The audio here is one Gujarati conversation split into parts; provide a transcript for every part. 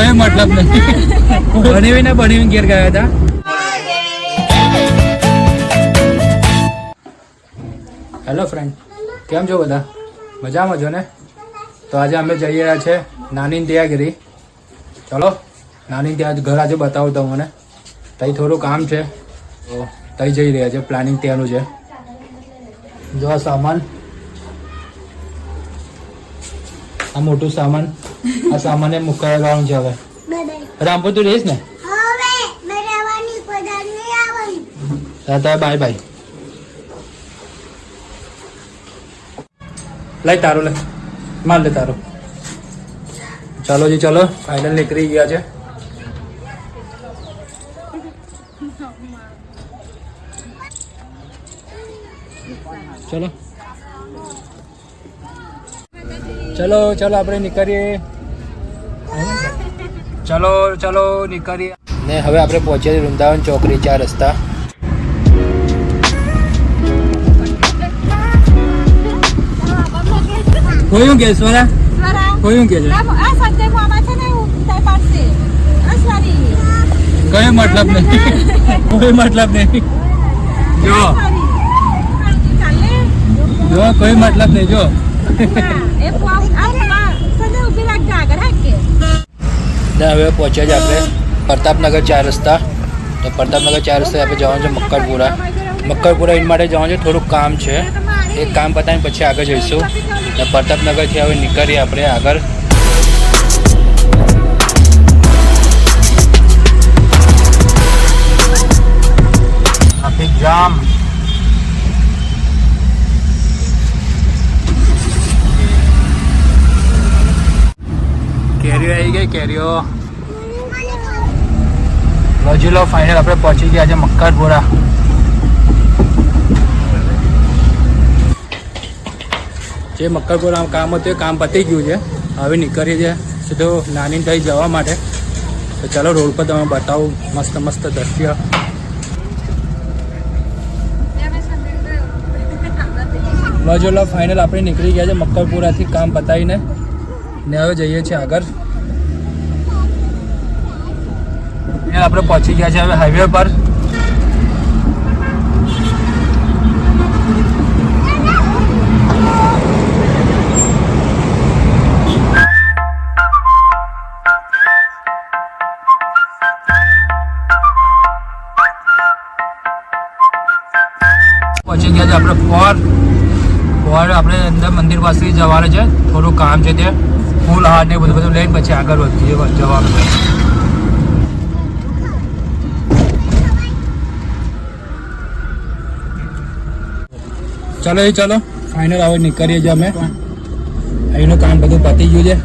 કયો મતલબ નથી. બનાવીને બનાવીને ઘેર ગયા હતા. હેલો ફ્રેન્ડ કેમ છો બધા? મજામાં છો ને? તો આજે અમે જઈ રહ્યા છે નાની ત્યાગીરી. ચલો, નાની ત્યાં ઘર આજે બતાવું તમને. તઈ થોડું કામ છે. તો તઈ જઈ રહ્યા છે. પ્લાનિંગ ત્યાંનું છે. જો સામાન. આ મોટું સામાન. આ સામાન એ મુકાવા છે હવે. રામપુર તું રહીશ ને? દાદા બાય બાય. લઈ તારો લે. માર લે તારો. ચાલો જી ચાલો. ફાઇનલ નીકળી ગયા છે. ચલો. ચલો ચલો આપણે નીકળીએ. ચલો ચલો નીકળીએ. ને હવે આપણે પહોંચ્યા છીએ વૃંદાવન ચોકડી ચાર રસ્તા. કોયું કે સ્વરા કોયું કે છે કયો મતલબ નહીં? કોઈ મતલબ નહીં. જો. જો કોઈ મતલબ નહીં જો. ને હવે પહોંચ્યા છે આપણે પ્રતાપનગર ચાર રસ્તા. તો પ્રતાપનગર ચાર રસ્તે આપણે જવાનું છે મક્કરપુરા. મક્કરપુરા એના માટે જવાનું છે, થોડુંક કામ છે. એ કામ પતાવીને પછી આગળ જઈશું. ને પ્રતાપનગરથી હવે નીકળીએ આપણે આગળ. Traffic jam. કેરીઓ આવી ગઈ કેરીઓ. લોજી લો ફાઇનલ આપણે પહોંચી ગયા છે મક્કરપુરા. જે મક્કરપુરા કામ હતું એ કામ પતી ગયું છે. હવે નીકળીએ છીએ સીધો નાની થઈ જવા માટે. તો ચાલો રોડ પર તમે બતાવું મસ્ત મસ્ત દ્રશ્ય. લોજો લો ફાઇનલ આપણે નીકળી ગયા છે મક્કરપુરાથી કામ પતાવીને. ને હવે જઈએ છીએ આગળ. ને આપણે પહોંચી ગયા છે હવે હાઈવે પર. પહોંચી ગયા છે આપણે ફોર ફોર આપણે અંદર મંદિર પાસે જવાનું છે. થોડું કામ છે ત્યાં. ફૂલ હાર ને બધું બધું લઈને પછી આગળ વધીએ, જવાનું છે. ચલો એ ચલો ફાઇનલ હવે નીકળીએ છીએ અમે. અહીંનું કામ બધું પતી ગયું છે.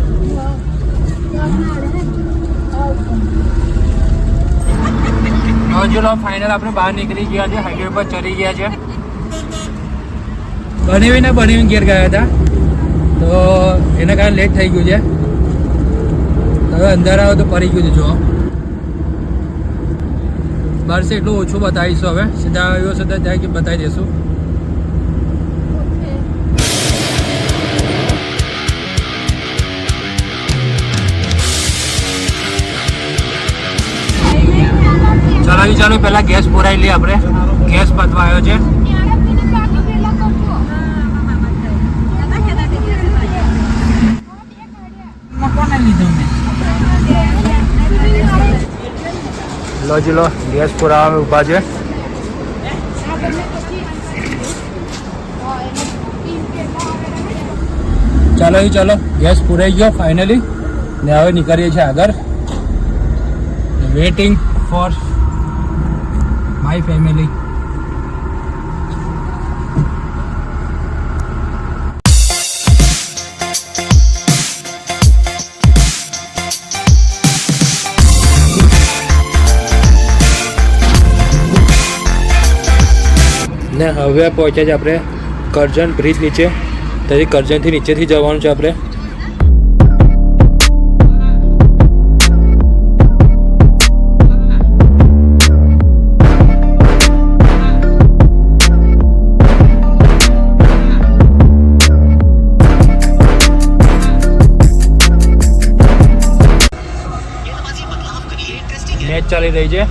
ચલો ફાઇનલ આપણે બહાર નીકળી ગયા છે હાઈવે પર ચડી ગયા છે. બનાવીને બનાવીને ઘેર ગયા હતા. તો એના કારણે લેટ થઈ ગયું છે. હવે અંદર આવે તો પડી ગયું છે જો બહાર એટલું ઓછું બતાવીશું હવે. સીધા આવ્યો સીધા ત્યાં બતાવી દઈશું ચાલો ચાલો પહેલા ગેસ પુરાઈ લઈએ આપણે. ગેસ પતવા આવ્યો છે. લો જી, લો. ગેસ પુરાવા ઊભા છે. ચાલો એ ચાલો. ગેસ પુરાઈ ગયો ફાઇનલી ને હવે નીકળીએ છીએ આગળ. વેટિંગ ફોર માય ફેમિલી ને હવે પહોંચ્યા છે આપણે કરજણ બ્રિજ નીચે. તેથી કરજણથી નીચેથી જવાનું છે આપણે. મેચ ચાલી રહી છે.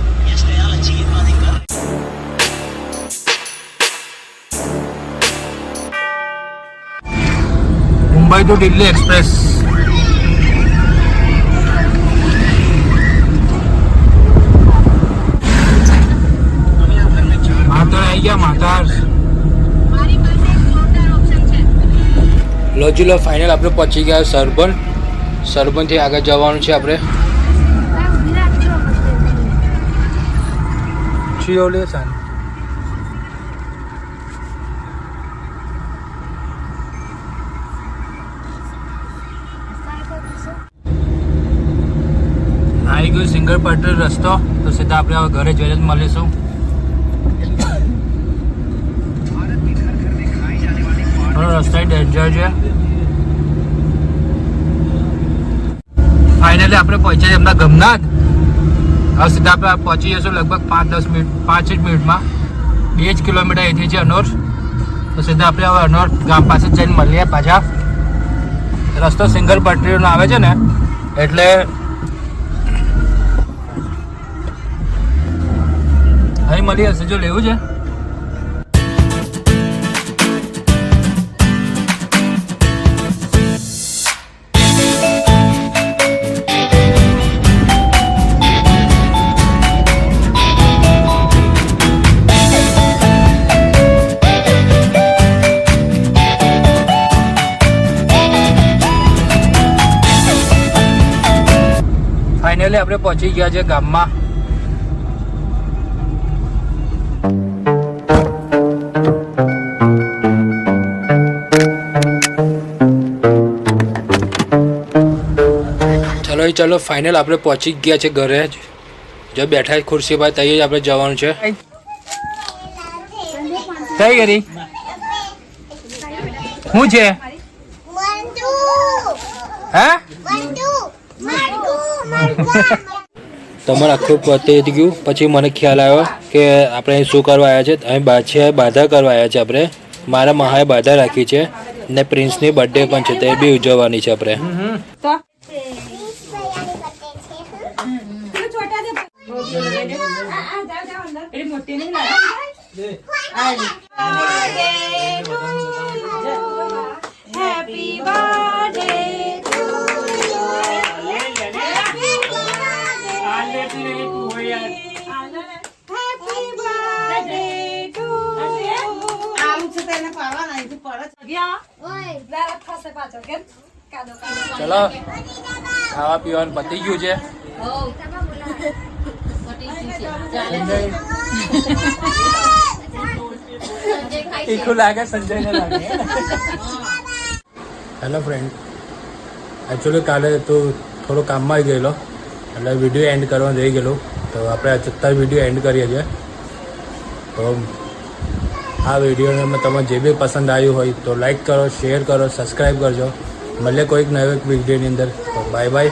Mumbai to Delhi express. લોજી લો ફાઇનલ આપણે પહોંચી ગયા સરબન. સરબનથી આગળ જવાનું છે આપણે. શિરોલેસન આવી ગયું સિંગલ પટ્ટી રસ્તો, તો સીધા આપણે હવે ઘરે જઈને જ મળીશું. થોડો રસ્તો ડેન્જર છે. ફાઇનલી આપણે પહોંચ્યા એમના ગમનાથ હવે સીધા આપણે પહોંચી જશું લગભગ પાંચ, દસ મિનિટ, પાંચ જ મિનિટમાં. બે જ કિલોમીટર અહીંથી છે અનોર. તો સીધા આપણે હવે અનોર ગામ પાસે જઈને મળીએ પાછા. રસ્તો સિંગલ પટરીનો આવે છે ને, એટલે અહીં મળી હશે, જો લેવું છે. ફાઇનલી આપણે પહોંચી ગયા છે ગામમાં. ચલો ચલો ફાઇનલ આપણે પહોંચી ગયા છે ઘરે જ. જો બેઠા ખુરશી પર તૈયાર આપણે જવાનું છે. કઈ કરી? શું છે? હે? તમારે આખું પતી જ ગયું. પછી મને ખ્યાલ આવ્યો કે આપણે અહીં શું કરવા આવ્યા છે. અહીં બા બાધા કરવા આવ્યા છે આપણે. મારા મહાએ બાધા રાખી છે ને પ્રિન્સની બર્થડે પણ છે તે બી ઉજવવાની છે આપણે. પ્લીઝ ચલો, ખાવા પીવાનું પતી ગયું છે. તીખું લાગે, સંજયને લાગે. હેલો ફ્રેન્ડ એકચ્યુઅલી કાલે તું થોડો કામમાં આવી ગયેલો. એટલે વીડિયો એન્ડ કરવા રહી ગયેલું. તો આપણે અત્યારે વીડિયો એન્ડ કરીએ છીએ. તો આ વિડીયોને તમને જે બી પસંદ આવ્યું હોય તો લાઈક કરો શેર કરો સબસ્ક્રાઈબ કરજો. મળે કોઈક નવી વિડીયોની અંદર. તો બાય બાય